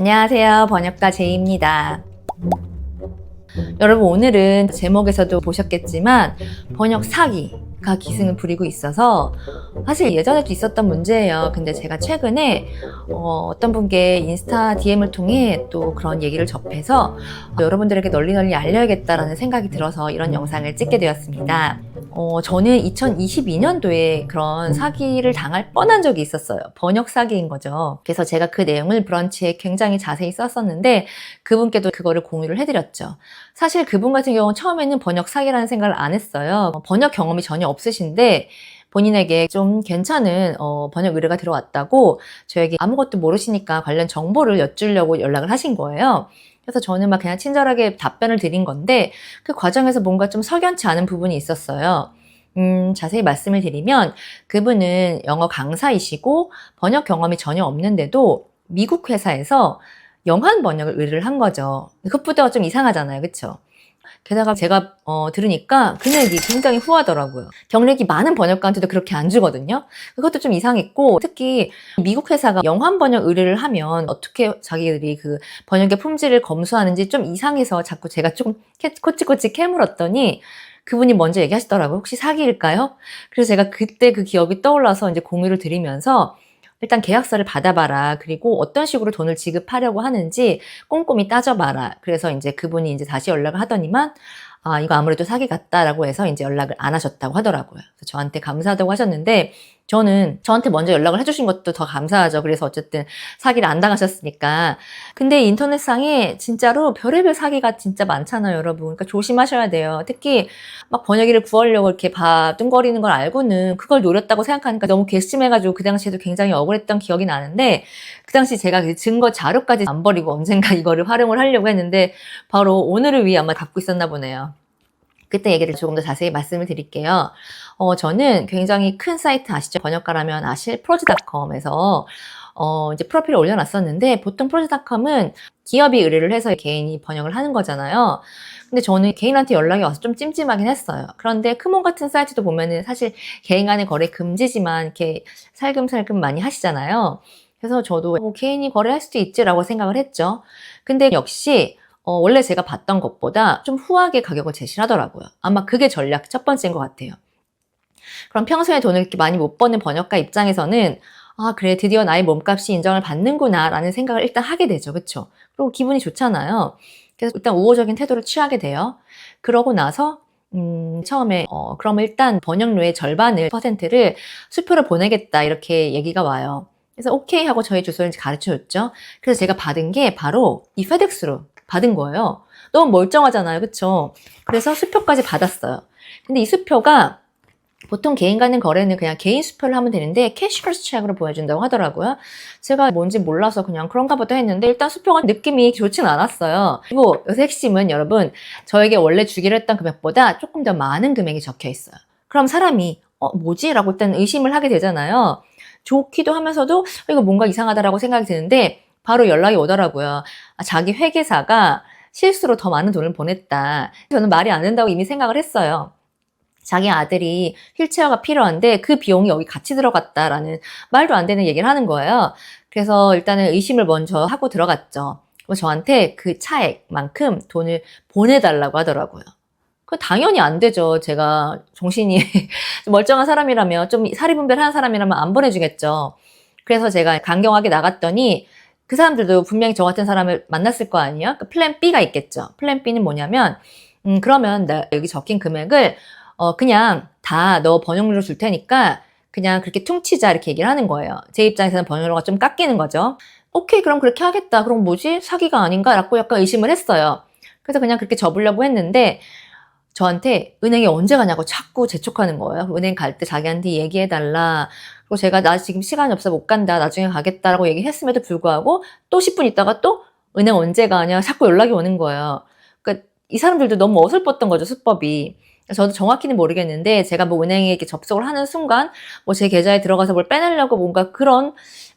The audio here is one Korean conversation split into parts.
안녕하세요. 번역가 제이입니다. 여러분, 오늘은 제목에서도 보셨겠지만, 번역 사기 가 기승을 부리고 있어서, 사실 예전에도 있었던 문제예요. 근데 제가 최근에 어, 떤 분께 인스타 DM을 통해 또 그런 얘기를 접해서 여러분들에게 널리 널리 알려야겠다라는 생각이 들어서 이런 영상을 찍게 되었습니다. 어, 저는 2022년도에 그런 사기를 당할 뻔한 적이 있었어요. 번역 사기인 거죠. 그래서 제가 그 내용을 브런치에 굉장히 자세히 썼었는데 그분께도 그거를 공유를 해드렸죠. 사실 그분 같은 경우는 처음에는 번역 사기라는 생각을 안 했어요. 번역 경험이 전혀 없으신데 본인에게 좀 괜찮은 어, 번역 의뢰가 들어왔다고 저에게 아무것도 모르시니까 관련 정보를 여쭈려고 연락을 하신 거예요. 그래서 저는 막 그냥 친절하게 답변을 드린 건데 그 과정에서 뭔가 좀 석연치 않은 부분이 있었어요. 음, 자세히 말씀을 드리면 그분은 영어 강사이시고 번역 경험이 전혀 없는데도 미국 회사에서 영한 번역을 의뢰를 한 거죠. 그것부터가 좀 이상하잖아요. 그쵸? 게다가 제가 어, 들으니까 금액이 굉장히 후하더라고요. 경력이 많은 번역가한테도 그렇게 안 주거든요. 그것도 좀 이상했고 특히 미국 회사가 영한 번역 의뢰를 하면 어떻게 자기들이 그 번역의 품질을 검수하는지 좀 이상해서 자꾸 제가 조금 캐- 코치코치 캐물었더니 그분이 먼저 얘기하시더라고요. 혹시 사기일까요? 그래서 제가 그때 그 기억이 떠올라서 이제 공유를 드리면서 일단 계약서를 받아봐라. 그리고 어떤 식으로 돈을 지급하려고 하는지 꼼꼼히 따져봐라. 그래서 이제 그분이 이제 다시 연락을 하더니만, 아, 이거 아무래도 사기 같다라고 해서 이제 연락을 안 하셨다고 하더라고요. 그래서 저한테 감사하다고 하셨는데, 저는 저한테 먼저 연락을 해주신 것도 더 감사하죠. 그래서 어쨌든 사기를 안 당하셨으니까. 근데 인터넷상에 진짜로 별의별 사기가 진짜 많잖아요, 여러분. 그러니까 조심하셔야 돼요. 특히 막 번역기를 구하려고 이렇게 바둥거리는 걸 알고는 그걸 노렸다고 생각하니까 너무 괘씸해가지고 그 당시에도 굉장히 억울했던 기억이 나는데 그 당시 제가 그 증거 자료까지 안 버리고 언젠가 이거를 활용을 하려고 했는데 바로 오늘을 위해 아마 갖고 있었나 보네요. 그때 얘기를 조금 더 자세히 말씀을 드릴게요. 어, 저는 굉장히 큰 사이트 아시죠? 번역가라면 아실 프로즈닷컴에서 어, 이제 프로필을 올려놨었는데 보통 프로즈닷컴은 기업이 의뢰를 해서 개인이 번역을 하는 거잖아요. 근데 저는 개인한테 연락이 와서 좀 찜찜하긴 했어요. 그런데 크몬 같은 사이트도 보면은 사실 개인 간의 거래 금지지만 이렇게 살금살금 많이 하시잖아요. 그래서 저도 뭐 개인이 거래할 수도 있지라고 생각을 했죠. 근데 역시 어, 원래 제가 봤던 것보다 좀 후하게 가격을 제시를 하더라고요. 아마 그게 전략 첫 번째인 것 같아요. 그럼 평소에 돈을 이렇게 많이 못 버는 번역가 입장에서는 아, 그래, 드디어 나의 몸값이 인정을 받는구나, 라는 생각을 일단 하게 되죠. 그쵸? 그리고 기분이 좋잖아요. 그래서 일단 우호적인 태도를 취하게 돼요. 그러고 나서, 음, 처음에, 어, 그럼 일단 번역료의 절반을, 퍼센트를 수표를 보내겠다, 이렇게 얘기가 와요. 그래서 오케이 하고 저희 주소를 가르쳐 줬죠. 그래서 제가 받은 게 바로 이 페덱스로 받은 거예요. 너무 멀쩡하잖아요. 그쵸? 그래서 수표까지 받았어요. 근데 이 수표가 보통 개인 간의 거래는 그냥 개인 수표를 하면 되는데 캐시커스 체크로 보여준다고 하더라고요. 제가 뭔지 몰라서 그냥 그런가 보다 했는데 일단 수표가 느낌이 좋진 않았어요. 그리고 여기서 핵심은 여러분 저에게 원래 주기로 했던 금액보다 조금 더 많은 금액이 적혀 있어요. 그럼 사람이 어 뭐지? 라고 일단 의심을 하게 되잖아요. 좋기도 하면서도 어, 이거 뭔가 이상하다라고 생각이 드는데 바로 연락이 오더라고요. 아, 자기 회계사가 실수로 더 많은 돈을 보냈다. 저는 말이 안 된다고 이미 생각을 했어요. 자기 아들이 휠체어가 필요한데 그 비용이 여기 같이 들어갔다라는 말도 안 되는 얘기를 하는 거예요. 그래서 일단은 의심을 먼저 하고 들어갔죠. 저한테 그 차액만큼 돈을 보내달라고 하더라고요. 그 당연히 안 되죠. 제가 정신이 좀 멀쩡한 사람이라면 좀 사리분별하는 사람이라면 안 보내주겠죠. 그래서 제가 강경하게 나갔더니 그 사람들도 분명히 저 같은 사람을 만났을 거 아니에요? 그 플랜 B가 있겠죠. 플랜 B는 뭐냐면 음 그러면 나 여기 적힌 금액을 어, 그냥 다 너 번역료로 줄 테니까 그냥 그렇게 퉁치자 이렇게 얘기를 하는 거예요. 제 입장에서는 번역료가 좀 깎이는 거죠. 오케이, 그럼 그렇게 하겠다. 그럼 뭐지? 사기가 아닌가? 라고 약간 의심을 했어요. 그래서 그냥 그렇게 접으려고 했는데 저한테 은행에 언제 가냐고 자꾸 재촉하는 거예요. 은행 갈 때 자기한테 얘기해달라. 그리고 제가 나 지금 시간이 없어 못 간다. 나중에 가겠다라고 얘기했음에도 불구하고 또 10분 있다가 또 은행 언제 가냐 자꾸 연락이 오는 거예요. 그러니까 이 사람들도 너무 어설펐던 거죠, 수법이. 저도 정확히는 모르겠는데 제가 뭐 은행에 접속을 하는 순간 뭐 제 계좌에 들어가서 뭘 빼내려고 뭔가 그런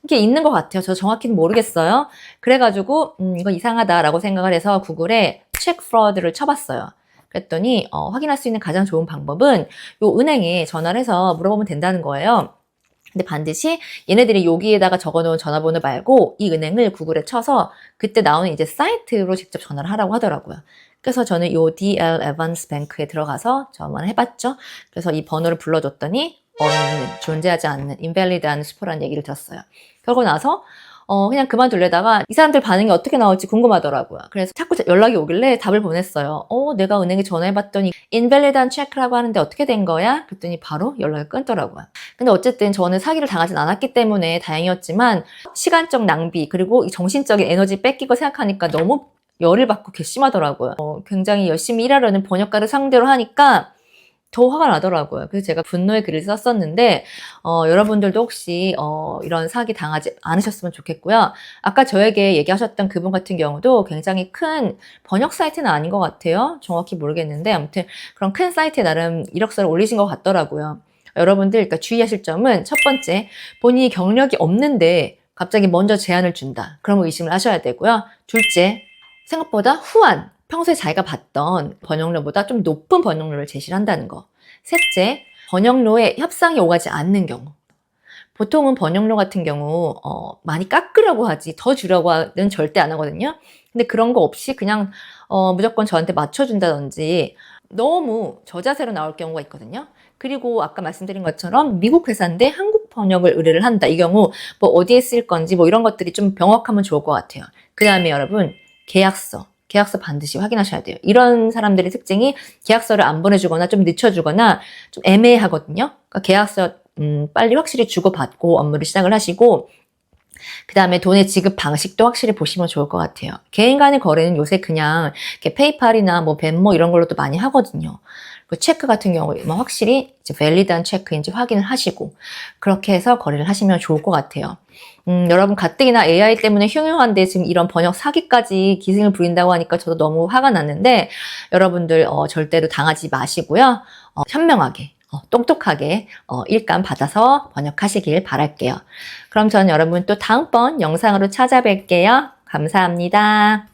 게 있는 것 같아요. 저 정확히는 모르겠어요. 그래가지고 음, 이거 이상하다라고 생각을 해서 구글에 체크 프로드를 쳐봤어요. 그랬더니 어, 확인할 수 있는 가장 좋은 방법은 요 은행에 전화를 해서 물어보면 된다는 거예요. 근데 반드시 얘네들이 여기에다가 적어놓은 전화번호 말고 이 은행을 구글에 쳐서 그때 나오는 이제 사이트로 직접 전화를 하라고 하더라고요. 그래서 저는 요 DL 에반스 뱅크에 들어가서 전화를 해봤죠. 그래서 이 번호를 불러줬더니 없는, 존재하지 않는, 인밸리드한 슈퍼라는 얘기를 들었어요. 그러고 나서 어, 그냥 그만둘려다가 이 사람들 반응이 어떻게 나올지 궁금하더라고요. 그래서 자꾸 연락이 오길래 답을 보냈어요. 어, 내가 은행에 전화해봤더니 인밸리드한 체크라고 하는데 어떻게 된 거야? 그랬더니 바로 연락을 끊더라고요. 근데 어쨌든 저는 사기를 당하진 않았기 때문에 다행이었지만 시간적 낭비 그리고 이 정신적인 에너지 뺏기고 생각하니까 너무 열을 받고 괘씸하더라고요. 어, 굉장히 열심히 일하려는 번역가를 상대로 하니까 더 화가 나더라고요. 그래서 제가 분노의 글을 썼었는데 어, 여러분들도 혹시 어, 이런 사기 당하지 않으셨으면 좋겠고요. 아까 저에게 얘기하셨던 그분 같은 경우도 굉장히 큰 번역 사이트는 아닌 것 같아요. 정확히 모르겠는데 아무튼 그런 큰 사이트에 나름 이력서를 올리신 것 같더라고요. 여러분들 그러니까 주의하실 점은 첫 번째 본인이 경력이 없는데 갑자기 먼저 제안을 준다. 그럼 의심을 하셔야 되고요. 둘째 생각보다 후한 평소에 자기가 봤던 번역료보다 좀 높은 번역료를 제시를 한다는 거. 셋째, 번역료에 협상이 오가지 않는 경우. 보통은 번역료 같은 경우 어, 많이 깎으려고 하지 더 주려고 하는 절대 안 하거든요. 근데 그런 거 없이 그냥 어, 무조건 저한테 맞춰준다든지 너무 저자세로 나올 경우가 있거든요. 그리고 아까 말씀드린 것처럼 미국 회사인데 한국 번역을 의뢰를 한다. 이 경우 뭐 어디에 쓸 건지 뭐 이런 것들이 좀 명확하면 좋을 것 같아요. 그 다음에 여러분 계약서. 계약서 반드시 확인하셔야 돼요. 이런 사람들의 특징이 계약서를 안 보내주거나 좀 늦춰주거나 좀 애매하거든요. 그러니까 계약서 음, 빨리 확실히 주고받고 업무를 시작을 하시고 그 다음에 돈의 지급 방식도 확실히 보시면 좋을 것 같아요. 개인 간의 거래는 요새 그냥 이렇게 페이팔이나 뭐 벤모 이런 걸로도 많이 하거든요. 그 체크 같은 경우에 뭐 확실히 이제 밸리드한 체크인지 확인을 하시고 그렇게 해서 거래를 하시면 좋을 것 같아요. 음, 여러분 가뜩이나 AI 때문에 흉흉한데 지금 이런 번역 사기까지 기승을 부린다고 하니까 저도 너무 화가 났는데 여러분들 어, 절대로 당하지 마시고요. 어, 현명하게 어, 똑똑하게 어, 일감 받아서 번역하시길 바랄게요. 그럼 저는 여러분 또 다음번 영상으로 찾아뵐게요. 감사합니다.